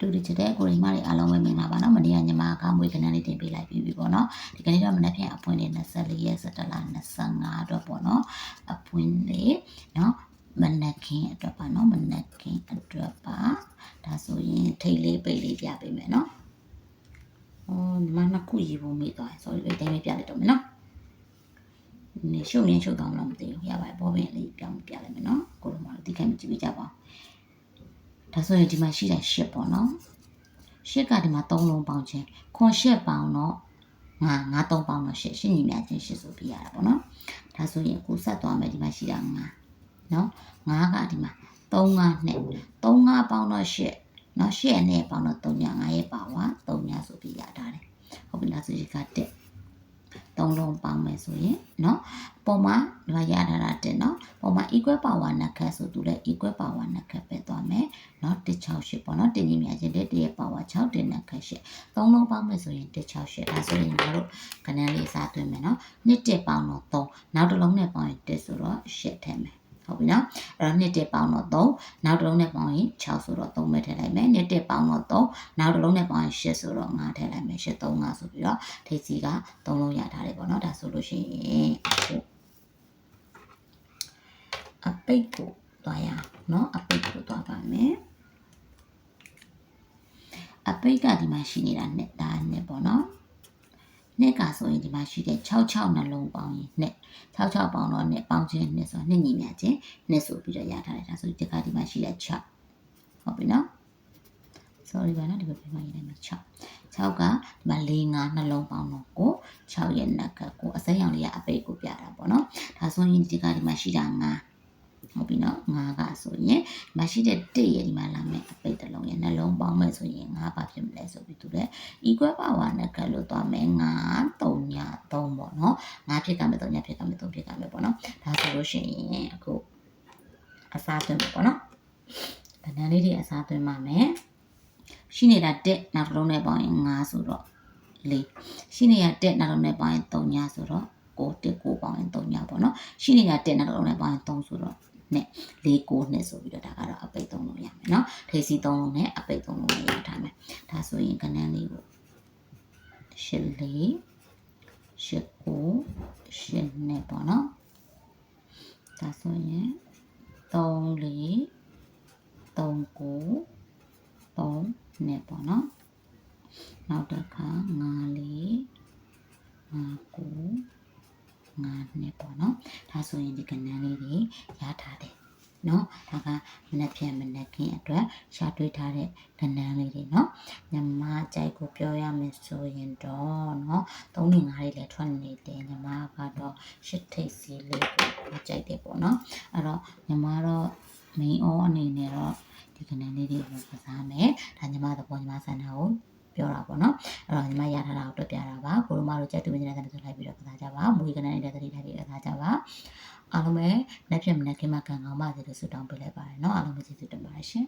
တူတူချစ်တဲ့ကိုရီမတွေအားလုံးပဲမင်္ဂလာပါနော်မနေ့ကညီမကမွေးကနန်းလေးတင်ပေးလိုက်ပြီးပြီပေါ့နော်ဒီကနေ့တော့မနေ့ပြန်အပွင့်လေး24ရက်17လ25အတွက်ပေါ့နော်အပွင့်လေးနော်မနက်ခင်းအတွက်ပါနော်မနက်ခင်းအတွက်ပါဒါဆိုရင်ထိတ်လေးပိတ်လေးပြပေးမယ်နော်အော်ညီမနှစ်ခုရေးဖို့မိသွား sorry ပဲတိုင်းပဲပြလိုက်တော့မယ်နော်နေရှုပ်ရင်ရှုပ်တော့မလို့မသိဘူးရပါတယ်ဘောပင်လေးပြောင်းပြလိုက်မယ်နော်ကိုလိုမလို့ဒီကံကြည့်ပြကြပါဦး ဒါဆိုရင်ဒီမှာရှိတဲ့ရှစ်ပေါ့နော်ရှစ်ကဒီမှာ3လုံးပေါင်းခြင်းခွန်ရှစ်ပေါင်းတော့ငါငါ3ပေါင်းတော့ရှစ်ရှစ်ညီမြချင်းရှစ်ဆိုပြရတာပေါ့နော်ဒါဆိုရင်အခုဆက်သွားမယ်ဒီမှာရှိတာငါနော်ငါကဒီမှာ3 5နဲ့3 5ပေါင်းတော့ရှစ်နော်ရှစ်ရဲ့နဲ့ပေါင်းတော့3ည5ရဲ့ပါဝါ3ညဆိုပြရတာလေဟုတ်ပြီလားဆိုရင်ကတက် 3လုံးပေါင်းမယ်ဆိုရင်နော်ပုံမှန်ဒီမှာရထားတာတက်နော်ပုံမှန် equal power နှစ်ခတ်ဆိုသူလည်း equal power နှစ်ခတ်ပဲသွားမယ် เนาะ168ပေါ့เนาะတင်ကြီးမြချင်းတဲ့တရဲ့ပါဝါ6တင်နဲ့ခက်ရှစ်သုံးလုံးပေါင်းမယ်ဆိုရင်168ဒါဆိုရင်တို့ခဏလေးစားသွင်းမယ်เนาะနှစ်တက်ပေါင်းတော့3နောက်တစ်လုံးနဲ့ပေါင်းရင်1ဆိုတော့8ထည့်မယ် ဟုတ်ပြီနော်အဲ့တော့နှစ်တက်ပေါင်းတော့3နောက်တစ်လုံးနဲ့ပေါင်းရင်6ဆိုတော့3ပဲထည့်လိုက်မယ်နှစ်တက်ပေါင်းတော့3နောက်တစ်လုံးနဲ့ပေါင်းရင်8ဆိုတော့5ထည့်လိုက်မယ်8 3 5ဆိုပြီးတော့ထိပ်စီက3လုံးရထားတယ်ပေါ့နော်ဒါဆိုလို့ရှိရင်အပိတ်ကိုသွားရနော်အပိတ်ကိုသွားပါမယ်အပိတ်ကဒီမှာရှိနေတာနဲ့ဒါနဲ့ပေါ့နော် နှစ်ကဆိုရင်ဒီမှာရှိတဲ့66နှလုံးပေါင်းရင်နှစ်66ပေါင်းတော့နှစ်ပေါင်းခြင်းနှစ်ဆိုနှစ်ညီမြချင်းနှစ်ဆိုပြီးတော့ရထားတယ်ဒါဆိုဒီကဒီမှာရှိတဲ့6ဟုတ်ပြီနော် sorry ပါနော်ဒီဘက်ပြန်မှရေးလိုက်မယ်6 6ကဒီမှာ4 5နှလုံးပေါင်းတော့ကို6ရဲ့နက်ကကိုအစိမ်းရောင်လေးကအပိတ်ကိုပြတာပေါ့နော်ဒါဆိုရင်ဒီကဒီမှာရှိတာ9ဟုတ်ပြီနော်9ကဆိုရင်ဒီမှာရှိတဲ့1ရဲ့ဒီမှာလာမယ်အ ပိတ်တစ်လုံးရဲ့နှလုံးပေါင်းမယ်ဆိုရင်9ပါဖြစ်မလဲဆိုပြီးသူလည်း equal power နဲ့ကတ်လို့သွားမယ်9 3ည3ပေါ့နော်9ဖြစ်ကမယ်3ညဖြစ်ကမယ်3ဖြစ်ကမယ်ပေါ့နော်ဒါဆိုလို့ရှိရင်အခုအစားသွင်းမယ်ပေါ့နော်ဗဏ္ဍာလေးတွေအစားသွင်းပါမယ်ရှိနေတာ1နောက်တစ်လုံးနဲ့ပေါင်းရင်9ဆိုတော့4ရှိနေတာ1နောက်တစ်လုံးနဲ့ပေါင်းရင်3ညဆိုတော့9 1 9ပေါင်းရင်3ညပေါ့နော်ရှိနေတာ1နောက်တစ်လုံးနဲ့ပေါင်းရင်3ဆိုတော့ နဲ့၄၉နှစ်ဆိုပြီးတော့ဒါကတော့အပိတ်သုံးလုံးရမယ်เนาะထိစီသုံးလုံးနဲ့အပိတ်သုံးလုံးနဲ့ရထားမယ်ဒါဆိုရင်ကဏ္ဍလေးကိုရှစ်လေးရှစ်ကိုရှစ်နှစ်ပေါ့နော်ဒါဆိုရင်3လေး3ကို3နှစ်ပေါ့နော်နောက်တစ်ခါ5လေး5ကို5နှစ်ပေါ့နော် ့ ဒါဆိုရင်ဒီကဏ္ဍလေးတွေရထားတယ်နော်ဒါကမနက်ဖြန်မနက်ခင်းအတွက်ရှာတွေးထားတဲ့ကဏ္ဍလေးတွေနော်ညမကြိုက်ကိုပြောရမယ်ဆိုရင်တော့နော်သုံးနေငါးလေးလည်းထွက်နေတယ်ညမကတော့ရှစ်ထိပ်စီလေးကိုကြိုက်တယ်ပေါ့နော်အဲ့တော့ညမတော့ main on အနေနဲ့တော့ဒီကဏ္ဍလေးတွေကိုကစားမယ်ဒါညမသဘောညမဆန္ဒကိုပြောတာပေါ့နော်အဲ့တော့ညီမရထားတာကိုတွေ့ပြတာပါကိုလိုမတို့ကြက်တူမင်းနေတဲ့တဲ့ဆိုလိုက်ပြီးတော့ကစားကြပါမူကြီးကဏ္ဍနေတဲ့တဲ့လိုက်ပြီးကစားကြပါ အားလုံးပဲလက်ဖြစ်မနဲ့ခင်မကန်ကောင်းပါစေလို့ဆုတောင်းပေးလိုက်ပါတယ်เนาะအားလုံးပဲကျေးဇူးတင်ပါတယ်ရှင်